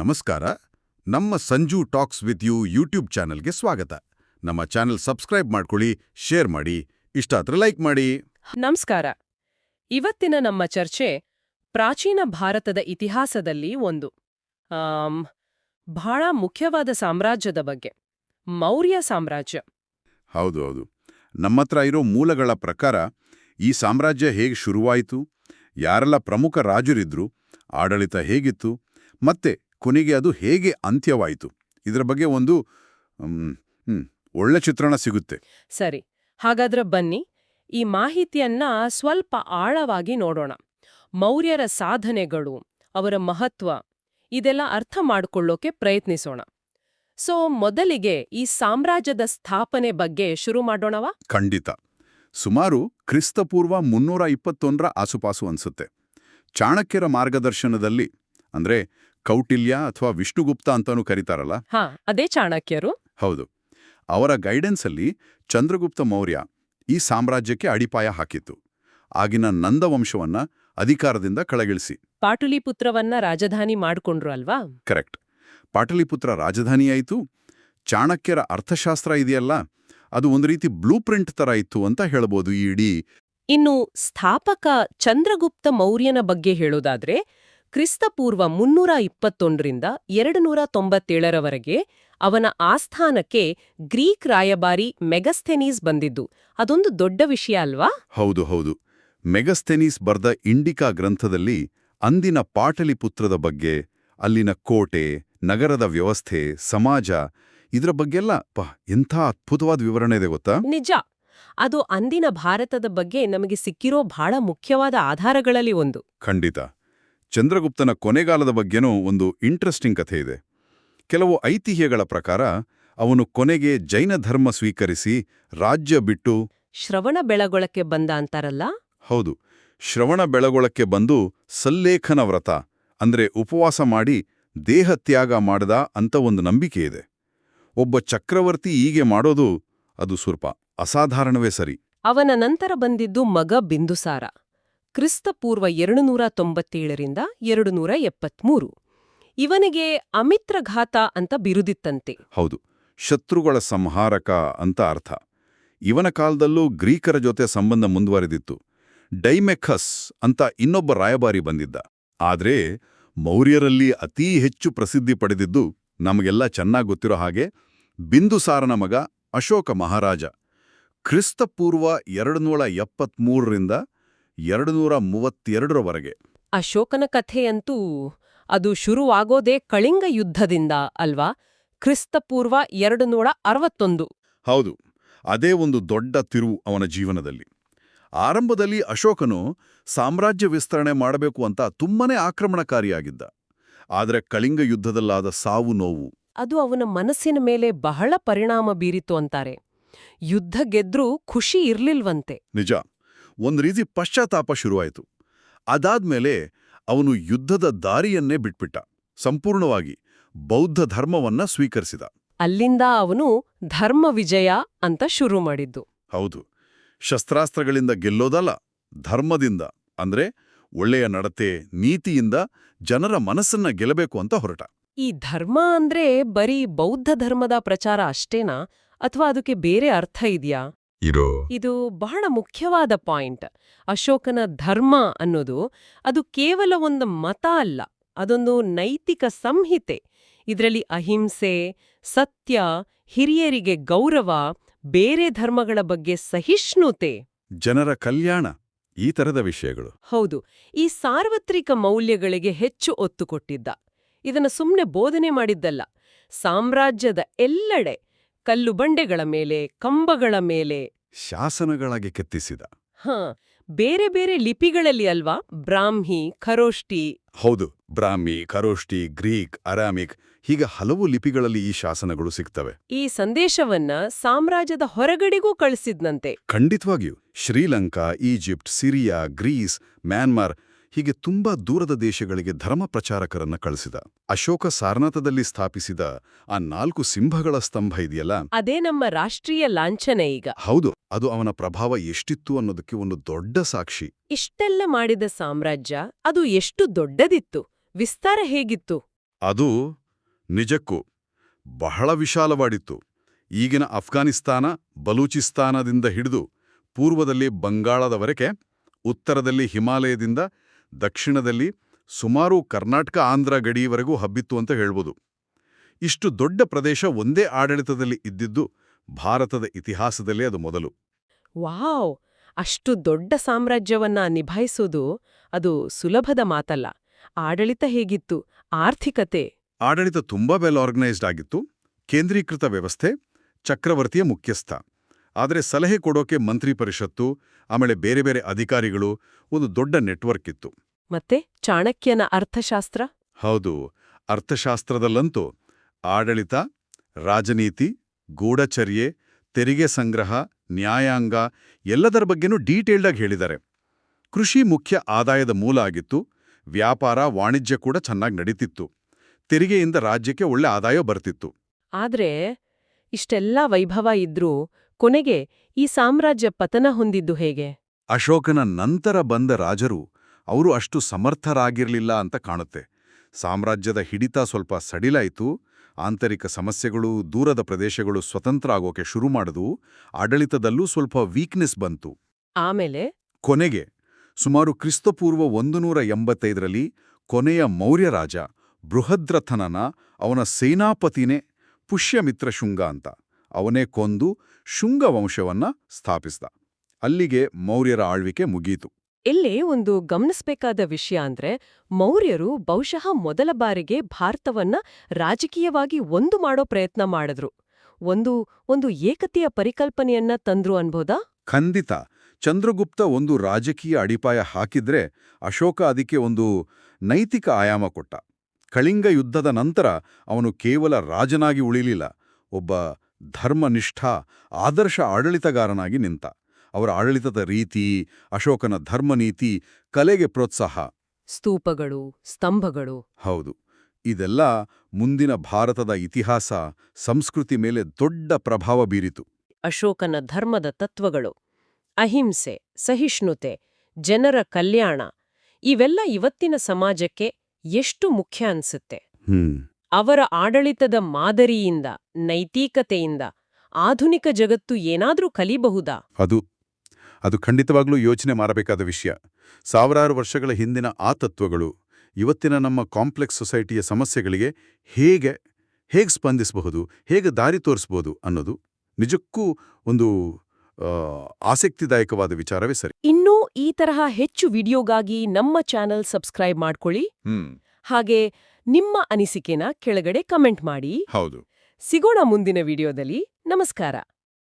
ನಮಸ್ಕಾರ. ನಮ್ಮ Sanju talks with you YouTube ಚಾನೆಲ್ಗೆ ಸ್ವಾಗತ. ನಮ್ಮ ಚಾನೆಲ್ ಸಬ್ಸ್ಕ್ರೈಬ್ ಮಾಡ್ಕೊಳ್ಳಿ ಶೇರ್ ಮಾಡಿ ಇಷ್ಟ ಆದ್ರೆ ಲೈಕ್ ಮಾಡಿ. ನಮಸ್ಕಾರ. ಇವತ್ತಿನ ನಮ್ಮ ಚರ್ಚೆ ಪ್ರಾಚೀನ ಭಾರತದ ಇತಿಹಾಸದಲ್ಲಿ ಒಂದು. ಆಮ್, ಬಹಳ ಮುಖ್ಯವಾದ ಸಾಮ್ರಾಜ್ಯದ ಬಗ್ಗೆ. ಮೌರ್ಯ ಸಾಮ್ರಾಜ್ಯ. ಹೌದು ಹೌದು. ನಮ್ಮತ್ರ ಇರೋ ಮೂಲಗಳ ಪ್ರಕಾರ ಈ ಸಾಮ್ರಾಜ್ಯ ಹೇಗೆ ಶುರುವಾಯಿತು ಯಾರೆಲ್ಲ ಪ್ರಮುಖ ರಾಜರಿದ್ರು ಆಡಳಿತ ಹೇಗಿತ್ತು ಮತ್ತೆ ಕೊನೆಗೆ ಅದು ಹೇಗೆ ಅಂತ್ಯವಾಯಿತು? ಇದರ ಬಗ್ಗೆ ಒಂದು ಒಳ್ಳೆ ಚಿತ್ರಣ ಸಿಗುತ್ತೆ. ಸರಿ ಹಾಗಾದ್ರೆ ಬನ್ನಿ ಈ ಮಾಹಿತಿಯನ್ನ ಸ್ವಲ್ಪ ಆಳವಾಗಿ ನೋಡೋಣ. ಮೌರ್ಯರ ಸಾಧನೆಗಳು ಅವರ ಮಹತ್ವ ಇದೆಲ್ಲ ಅರ್ಥ ಮಾಡಿಕೊಳ್ಳೋಕೆ ಪ್ರಯತ್ನಿಸೋಣ. ಸೊ ಮೊದಲಿಗೆ ಈ ಸಾಮ್ರಾಜ್ಯದ ಸ್ಥಾಪನೆ ಬಗ್ಗೆ ಶುರು ಮಾಡೋಣವಾ? ಖಂಡಿತ. ಸುಮಾರು ಕ್ರಿಸ್ತಪೂರ್ವ ಮುನ್ನೂರ ಇಪ್ಪತ್ತೊಂದರ ಆಸುಪಾಸು ಅನ್ಸುತ್ತೆ. ಚಾಣಕ್ಯರ ಮಾರ್ಗದರ್ಶನದಲ್ಲಿ ಅಂದ್ರೆ ಕೌಟಿಲ್ಯ ಅಥವಾ ವಿಷ್ಣುಗುಪ್ತ ಅಂತಾನೂ ಕರೀತಾರಲ್ಲ? ಹಾ ಅದೇ ಚಾಣಕ್ಯರು. ಹೌದು. ಅವರ ಗೈಡೆನ್ಸಲ್ಲಿ ಚಂದ್ರಗುಪ್ತ ಮೌರ್ಯ ಈ ಸಾಮ್ರಾಜ್ಯಕ್ಕೆ ಅಡಿಪಾಯ ಹಾಕಿತ್ತು. ಆಗಿನ ನಂದವಂಶವನ್ನ ಅಧಿಕಾರದಿಂದ ಕಳಗಿಳಿಸಿ. ಪಾಟಲಿಪುತ್ರವನ್ನ ರಾಜಧಾನಿ ಮಾಡ್ಕೊಂಡ್ರು ಅಲ್ವಾ? ಕರೆಕ್ಟ್. ಪಾಟಲಿಪುತ್ರ ರಾಜಧಾನಿಯಾಯಿತು. ಚಾಣಕ್ಯರ ಅರ್ಥಶಾಸ್ತ್ರ ಇದೆಯಲ್ಲ ಅದು ಒಂದು ರೀತಿ ಬ್ಲೂ ಪ್ರಿಂಟ್ ತರ ಇತ್ತು ಅಂತ ಹೇಳ್ಬೋದು ಈ ಇಡೀ ಇನ್ನು ಸ್ಥಾಪಕ ಚಂದ್ರಗುಪ್ತ ಮೌರ್ಯನ ಬಗ್ಗೆ ಹೇಳೋದಾದ್ರೆ ಕ್ರಿಸ್ತಪೂರ್ವ ಮುನ್ನೂರ ಇಪ್ಪತ್ತೊಂದರಿಂದ ಎರಡು ನೂರ ತೊಂಬತ್ತೇಳರವರೆಗೆ ಅವನ ಆಸ್ಥಾನಕ್ಕೆ ಗ್ರೀಕ್ ರಾಯಭಾರಿ ಮೆಗಸ್ಥೆನೀಸ್ ಬಂದಿದ್ದು. ಅದೊಂದು ದೊಡ್ಡ ವಿಷಯ ಅಲ್ವಾ? ಹೌದು ಹೌದು. ಮೆಗಸ್ಥೆನೀಸ್ ಬರ್ದ ಇಂಡಿಕಾ ಗ್ರಂಥದಲ್ಲಿ ಅಂದಿನ ಪಾಟಲಿಪುತ್ರದ ಬಗ್ಗೆ ಅಲ್ಲಿನ ಕೋಟೆ ನಗರದ ವ್ಯವಸ್ಥೆ ಸಮಾಜ ಇದರ ಬಗ್ಗೆಲ್ಲ ಪ ಎಂಥ ಅದ್ಭುತವಾದ ವಿವರಣೆ ಇದೆ ಗೊತ್ತಾ? ನಿಜ. ಅದು ಅಂದಿನ ಭಾರತದ ಬಗ್ಗೆ ನಮಗೆ ಸಿಕ್ಕಿರೋ ಬಹಳ ಮುಖ್ಯವಾದ ಆಧಾರಗಳಲ್ಲಿ ಒಂದು. ಖಂಡಿತ. ಚಂದ್ರಗುಪ್ತನ ಕೊನೆಗಾಲದ ಬಗ್ಗೆನೂ ಒಂದು ಇಂಟ್ರೆಸ್ಟಿಂಗ್ ಕಥೆ ಇದೆ. ಕೆಲವು ಐತಿಹ್ಯಗಳ ಪ್ರಕಾರ ಅವನು ಕೊನೆಗೆ ಜೈನ ಧರ್ಮ ಸ್ವೀಕರಿಸಿ ರಾಜ್ಯ ಬಿಟ್ಟು ಶ್ರವಣ ಬೆಳಗೊಳಕ್ಕೆ ಬಂದ ಅಂತಾರಲ್ಲ? ಹೌದು. ಶ್ರವಣ ಬೆಳಗೊಳಕ್ಕೆ ಬಂದು ಸಲ್ಲೇಖನ ವ್ರತ ಅಂದ್ರೆ ಉಪವಾಸ ಮಾಡಿ ದೇಹ ತ್ಯಾಗ ಮಾಡದ ಅಂತ ಒಂದು ನಂಬಿಕೆ ಇದೆ. ಒಬ್ಬ ಚಕ್ರವರ್ತಿ ಹೀಗೆ ಮಾಡೋದು ಅದು ಸ್ವಲ್ಪ ಅಸಾಧಾರಣವೇ ಸರಿ. ಅವನ ನಂತರ ಬಂದಿದ್ದು ಮಗ ಬಿಂದುಸಾರ. ಕ್ರಿಸ್ತಪೂರ್ವ ಎರಡು ನೂರ ತೊಂಬತ್ತೇಳರಿಂದ ಎರಡು ನೂರ ಎಪ್ಪತ್ಮೂರು. ಇವನಿಗೆ ಅಮಿತ್ರಘಾತ ಅಂತ ಬಿರುದಿತ್ತಂತೆ. ಹೌದು, ಶತ್ರುಗಳ ಸಂಹಾರಕ ಅಂತ ಅರ್ಥ. ಇವನ ಕಾಲದಲ್ಲೂ ಗ್ರೀಕರ ಜೊತೆ ಸಂಬಂಧ ಮುಂದುವರೆದಿತ್ತು. ಡೈಮೆಖಸ್ ಅಂತ ಇನ್ನೊಬ್ಬ ರಾಯಭಾರಿ ಬಂದಿದ್ದ. ಆದರೆ, ಮೌರ್ಯರಲ್ಲಿ ಅತೀ ಹೆಚ್ಚು ಪ್ರಸಿದ್ಧಿ ಪಡೆದಿದ್ದು ನಮಗೆಲ್ಲ ಚೆನ್ನಾಗಿ ಗೊತ್ತಿರೋ ಹಾಗೆ ಬಿಂದುಸಾರನ ಮಗ ಅಶೋಕ ಮಹಾರಾಜ. ಕ್ರಿಸ್ತಪೂರ್ವ ಎರಡು ನೂರ ಎಪ್ಪತ್ಮೂರರಿಂದ ಎರಡು ನೂರ ಮೂವತ್ತೆರಡರವರೆಗೆ ಅಶೋಕನ ಕಥೆಯಂತೂ ಅದು ಶುರುವಾಗೋದೇ ಕಳಿಂಗ ಯುದ್ಧದಿಂದ ಅಲ್ವಾ? ಕ್ರಿಸ್ತಪೂರ್ವ ಎರಡು ನೂರ ಅರವತ್ತೊಂದು ಹೌದು ಅದೇ ಒಂದು ದೊಡ್ಡ ತಿರುವು ಅವನ ಜೀವನದಲ್ಲಿ. ಆರಂಭದಲ್ಲಿ ಅಶೋಕನು ಸಾಮ್ರಾಜ್ಯ ವಿಸ್ತರಣೆ ಮಾಡಬೇಕು ಅಂತ ತುಂಬನೇ ಆಕ್ರಮಣಕಾರಿಯಾಗಿದ್ದ. ಆದರೆ ಕಳಿಂಗ ಯುದ್ಧದಲ್ಲಾದ ಸಾವು ನೋವು. ಅದು ಅವನ ಮನಸ್ಸಿನ ಮೇಲೆ ಬಹಳ ಪರಿಣಾಮ ಬೀರಿತು ಅಂತಾರೆ. ಯುದ್ಧ ಗೆದ್ರೂ ಖುಷಿ ಇರ್ಲಿಲ್ವಂತೆ. ನಿಜ. ಒಂದು ರೀತಿ ಪಶ್ಚಾತ್ತಾಪ ಶುರುವಾಯಿತು. ಅದಾದ್ಮೇಲೆ ಅವನು ಯುದ್ಧದ ದಾರಿಯನ್ನೇ ಬಿಟ್ಬಿಟ್ಟ. ಸಂಪೂರ್ಣವಾಗಿ ಬೌದ್ಧ ಧರ್ಮವನ್ನ ಸ್ವೀಕರಿಸಿದ. ಅಲ್ಲಿಂದ ಅವನು ಧರ್ಮ ವಿಜಯ ಅಂತ ಶುರು ಮಾಡಿದ್ದು. ಹೌದು. ಶಸ್ತ್ರಾಸ್ತ್ರಗಳಿಂದ ಗೆಲ್ಲೋದಲ್ಲ ಧರ್ಮದಿಂದ ಅಂದ್ರೆ ಒಳ್ಳೆಯ ನಡತೆ ನೀತಿಯಿಂದ ಜನರ ಮನಸ್ಸನ್ನ ಗೆಲ್ಲಬೇಕು ಅಂತ ಹೊರಟ. ಈ ಧರ್ಮ ಅಂದ್ರೆ ಬರೀ ಬೌದ್ಧ ಧರ್ಮದ ಪ್ರಚಾರ ಅಷ್ಟೇನಾ? ಅಥವಾ ಅದಕ್ಕೆ ಬೇರೆ ಅರ್ಥ ಇದೆಯಾ? ಇರೋ. ಇದು ಬಹಳ ಮುಖ್ಯವಾದ ಪಾಯಿಂಟ್. ಅಶೋಕನ ಧರ್ಮ ಅನ್ನೋದು ಅದು ಕೇವಲ ಒಂದು ಮತ ಅಲ್ಲ ಅದೊಂದು ನೈತಿಕ ಸಂಹಿತೆ. ಇದರಲ್ಲಿ ಅಹಿಂಸೆ ಸತ್ಯ ಹಿರಿಯರಿಗೆ ಗೌರವ ಬೇರೆ ಧರ್ಮಗಳ ಬಗ್ಗೆ ಸಹಿಷ್ಣುತೆ. ಜನರ ಕಲ್ಯಾಣ ಈ ತರದ ವಿಷಯಗಳು. ಹೌದು ಈ ಸಾರ್ವತ್ರಿಕ ಮೌಲ್ಯಗಳಿಗೆ ಹೆಚ್ಚು ಒತ್ತು ಕೊಟ್ಟಿದ್ದ. ಇದನ್ನು ಸುಮ್ಮನೆ ಬೋಧನೆ ಮಾಡಿದ್ದಲ್ಲ. ಸಾಮ್ರಾಜ್ಯದ ಎಲ್ಲೆಡೆ ಕಲ್ಲು ಬಂಡೆಗಳ ಮೇಲೆ ಕಂಬಗಳ ಮೇಲೆ. ಶಾಸನಗಳಾಗಿ ಕೆತ್ತಿಸಿದ. ಹ ಬೇರೆ ಬೇರೆ ಲಿಪಿಗಳಲ್ಲಿ ಅಲ್ವಾ? ಬ್ರಾಹ್ಮಿ ಖರೋಷ್ಟಿ ಹೌದು ಬ್ರಾಹ್ಮಿ ಖರೋಷ್ಟಿ ಗ್ರೀಕ್ ಅರಾಮಿಕ್ ಹೀಗೆ ಹಲವು ಲಿಪಿಗಳಲ್ಲಿ ಈ ಶಾಸನಗಳು ಸಿಗ್ತವೆ. ಈ ಸಂದೇಶವನ್ನ ಸಾಮ್ರಾಜ್ಯದ ಹೊರಗಡೆಗೂ ಕಳಿಸಿದ್ನಂತೆ. ಖಂಡಿತವಾಗಿಯೂ Sri Lanka Egypt Syria Greece Myanmar ಹೀಗೆ ತುಂಬಾ ದೂರದ ದೇಶಗಳಿಗೆ ಧರ್ಮ ಪ್ರಚಾರಕರನ್ನ ಕಳಿಸಿದ. ಅಶೋಕ ಸಾರನಾಥದಲ್ಲಿ ಸ್ಥಾಪಿಸಿದ ಆ ನಾಲ್ಕು ಸಿಂಹಗಳ ಸ್ತಂಭ ಇದೆಯಲ್ಲ? ಅದೇ ನಮ್ಮ ರಾಷ್ಟ್ರೀಯ ಲಾಂಛನ ಈಗ. ಹೌದು ಅದು ಅವನ ಪ್ರಭಾವ ಎಷ್ಟಿತ್ತು ಅನ್ನೋದಕ್ಕೆ ಒಂದು ದೊಡ್ಡ ಸಾಕ್ಷಿ. ಇಷ್ಟೆಲ್ಲ ಮಾಡಿದ ಸಾಮ್ರಾಜ್ಯ ಅದು ಎಷ್ಟು ದೊಡ್ಡದಿತ್ತು? ವಿಸ್ತಾರ ಹೇಗಿತ್ತು? ಅದು ನಿಜಕ್ಕೂ ಬಹಳ ವಿಶಾಲವಾಡಿತ್ತು. ಈಗಿನ ಅಫ್ಘಾನಿಸ್ತಾನ ಬಲೂಚಿಸ್ತಾನದಿಂದ ಹಿಡಿದು ಪೂರ್ವದಲ್ಲಿ ಬಂಗಾಳದವರೆಗೆ ಉತ್ತರದಲ್ಲಿ ಹಿಮಾಲಯದಿಂದ ದಕ್ಷಿಣದಲ್ಲಿ ಸುಮಾರು ಕರ್ನಾಟಕ ಆಂಧ್ರ ಗಡಿಯವರೆಗೂ ಹಬ್ಬಿತ್ತು ಅಂತ ಹೇಳ್ಬೋದು. ಇಷ್ಟು ದೊಡ್ಡ ಪ್ರದೇಶ ಒಂದೇ ಆಡಳಿತದಲ್ಲಿ ಇದ್ದಿದ್ದು ಭಾರತದ ಇತಿಹಾಸದಲ್ಲೇ ಅದು ಮೊದಲು. ವಾವ್! ಅಷ್ಟು ದೊಡ್ಡ ಸಾಮ್ರಾಜ್ಯವನ್ನ ನಿಭಾಯಿಸೋದು ಅದು ಸುಲಭದ ಮಾತಲ್ಲ. ಆಡಳಿತ ಹೇಗಿತ್ತು? ಆರ್ಥಿಕತೆ. ಆಡಳಿತ ತುಂಬಾ ವೆಲ್ ಆರ್ಗನೈಸ್ಡ್ ಆಗಿತ್ತು. ಕೇಂದ್ರೀಕೃತ ವ್ಯವಸ್ಥೆ ಚಕ್ರವರ್ತಿಯ ಮುಖ್ಯಸ್ಥ. ಆದರೆ ಸಲಹೆ ಕೊಡೋಕೆ ಮಂತ್ರಿ ಪರಿಷತ್ತು ಆಮೇಲೆ ಬೇರೆ ಬೇರೆ ಅಧಿಕಾರಿಗಳು ಒಂದು ದೊಡ್ಡ ನೆಟ್ವರ್ಕ್ ಇತ್ತು. ಮತ್ತೆ ಚಾಣಕ್ಯನ ಅರ್ಥಶಾಸ್ತ್ರ? ಹೌದು ಅರ್ಥಶಾಸ್ತ್ರದಲ್ಲಂತೂ ಆಡಳಿತ ರಾಜನೀತಿ ಗೂಢಚರ್ಯೆ ತೆರಿಗೆ ಸಂಗ್ರಹ ನ್ಯಾಯಾಂಗ ಎಲ್ಲದರ ಬಗ್ಗೆನೂ ಡೀಟೇಲ್ಡಾಗಿ ಹೇಳಿದ್ದಾರೆ. ಕೃಷಿ ಮುಖ್ಯ ಆದಾಯದ ಮೂಲ ಆಗಿತ್ತು ವ್ಯಾಪಾರ ವಾಣಿಜ್ಯ ಕೂಡ ಚೆನ್ನಾಗಿ ನಡೀತಿತ್ತು. ತೆರಿಗೆಯಿಂದ ರಾಜ್ಯಕ್ಕೆ ಒಳ್ಳೆ ಆದಾಯ ಬರ್ತಿತ್ತು. ಆದ್ರೆ ಇಷ್ಟೆಲ್ಲ ವೈಭವ ಇದ್ರೂ ಕೊನೆಗೆ ಈ ಸಾಮ್ರಾಜ್ಯ ಪತನ ಹೊಂದಿದ್ದು ಹೇಗೆ? ಅಶೋಕನ ನಂತರ ಬಂದ ರಾಜರು ಅವರು ಅಷ್ಟು ಸಮರ್ಥರಾಗಿರಲಿಲ್ಲ ಅಂತ ಕಾಣುತ್ತೆ. ಸಾಮ್ರಾಜ್ಯದ ಹಿಡಿತ ಸ್ವಲ್ಪ ಸಡಿಲಾಯಿತು ಆಂತರಿಕ ಸಮಸ್ಯೆಗಳು ದೂರದ ಪ್ರದೇಶಗಳು ಸ್ವತಂತ್ರ ಆಗೋಕೆ ಶುರು ಮಾಡಿದ್ವು ಆಡಳಿತದಲ್ಲೂ ಸ್ವಲ್ಪ ವೀಕ್ನೆಸ್ ಬಂತು. ಆಮೇಲೆ? ಕೊನೆಗೆ ಸುಮಾರು ಕ್ರಿಸ್ತಪೂರ್ವ ಒಂದು ನೂರ ಎಂಬತ್ತೈದರಲ್ಲಿ ಕೊನೆಯ ಮೌರ್ಯ ರಾಜ ಬೃಹದ್ರಥನನ ಅವನ ಸೇನಾಪತಿನೇ ಪುಷ್ಯಮಿತ್ರ ಶುಂಗ ಅಂತ. ಅವನೇ ಕೊಂದು ಶುಂಗ ವಂಶವನ್ನ ಸ್ಥಾಪಿಸಿದ. ಅಲ್ಲಿಗೆ ಮೌರ್ಯರ ಆಳ್ವಿಕೆ ಮುಗೀತು. ಇಲ್ಲಿ ಒಂದು ಗಮನಿಸಬೇಕಾದ ವಿಷಯ ಅಂದ್ರೆ ಮೌರ್ಯರು ಬಹುಶಃ ಮೊದಲ ಬಾರಿಗೆ ಭಾರತವನ್ನ ರಾಜಕೀಯವಾಗಿ ಒಂದು ಮಾಡೋ ಪ್ರಯತ್ನ ಮಾಡಿದ್ರು. ಒಂದು ಒಂದು ಏಕತೆಯ ಪರಿಕಲ್ಪನೆಯನ್ನ ತಂದ್ರು ಅನ್ಬೋದಾ? ಖಂಡಿತ. ಚಂದ್ರಗುಪ್ತ ಒಂದು ರಾಜಕೀಯ ಅಡಿಪಾಯ ಹಾಕಿದ್ರೆ ಅಶೋಕ ಅದಕ್ಕೆ ಒಂದು ನೈತಿಕ ಆಯಾಮ ಕೊಟ್ಟ. ಕಳಿಂಗ ಯುದ್ಧದ ನಂತರ ಅವನು ಕೇವಲ ರಾಜನಾಗಿ ಉಳಿಲಿಲ್ಲ. ಒಬ್ಬ ಧರ್ಮನಿಷ್ಠ ಆದರ್ಶ ಆಡಳಿತಗಾರನಾಗಿ ನಿಂತ. ಅವರ ಆಡಳಿತದ ರೀತಿ ಅಶೋಕನ ಧರ್ಮನೀತಿ ಕಲೆಗೆ ಪ್ರೋತ್ಸಾಹ. ಸ್ತೂಪಗಳು ಸ್ತಂಭಗಳು. ಹೌದು. ಇದೆಲ್ಲ ಮುಂದಿನ ಭಾರತದ ಇತಿಹಾಸ ಸಂಸ್ಕೃತಿ ಮೇಲೆ ದೊಡ್ಡ ಪ್ರಭಾವ ಬೀರಿತು. ಅಶೋಕನ ಧರ್ಮದ ತತ್ವಗಳು. ಅಹಿಂಸೆ ಸಹಿಷ್ಣುತೆ ಜನರ ಕಲ್ಯಾಣ ಇವೆಲ್ಲ ಇವತ್ತಿನ ಸಮಾಜಕ್ಕೆ ಎಷ್ಟು ಮುಖ್ಯ ಅನ್ಸುತ್ತೆ? ಹ್ಮ್. ಅವರ ಆಡಳಿತದ ಮಾದರಿಯಿಂದ ನೈತಿಕತೆಯಿಂದ ಆಧುನಿಕ ಜಗತ್ತು ಏನಾದ್ರೂ ಕಲಿಬಹುದಾ? ಅದು ಅದು ಖಂಡಿತವಾಗ್ಲೂ ಯೋಚನೆ ಮಾಡಬೇಕಾದ ವಿಷಯ. ಸಾವಿರಾರು ವರ್ಷಗಳ ಹಿಂದಿನ ಆ ತತ್ವಗಳು ಇವತ್ತಿನ ನಮ್ಮ ಕಾಂಪ್ಲೆಕ್ಸ್ ಸೊಸೈಟಿಯ ಸಮಸ್ಯೆಗಳಿಗೆ ಹೇಗೆ ಹೇಗೆ ಸ್ಪಂದಿಸಬಹುದು ಹೇಗೆ ದಾರಿ ತೋರಿಸಬಹುದು ಅನ್ನೋದು ನಿಜಕ್ಕೂ ಒಂದು ಆಸಕ್ತಿದಾಯಕವಾದ ವಿಚಾರವೇ ಸರಿ. ಇನ್ನೂ ಈ ತರಹ ಹೆಚ್ಚು ವಿಡಿಯೋಗಾಗಿ ನಮ್ಮ ಚಾನೆಲ್ ಸಬ್ಸ್ಕ್ರೈಬ್ ಮಾಡ್ಕೊಳ್ಳಿ. ಹಾಗೆ ನಿಮ್ಮ ಅನಿಸಿಕೆನ ಕೆಳಗಡೆ ಕಮೆಂಟ್ ಮಾಡಿ. ಹೌದು. ಸಿಗೋಣ ಮುಂದಿನ ವಿಡಿಯೋದಲ್ಲಿ. ನಮಸ್ಕಾರ.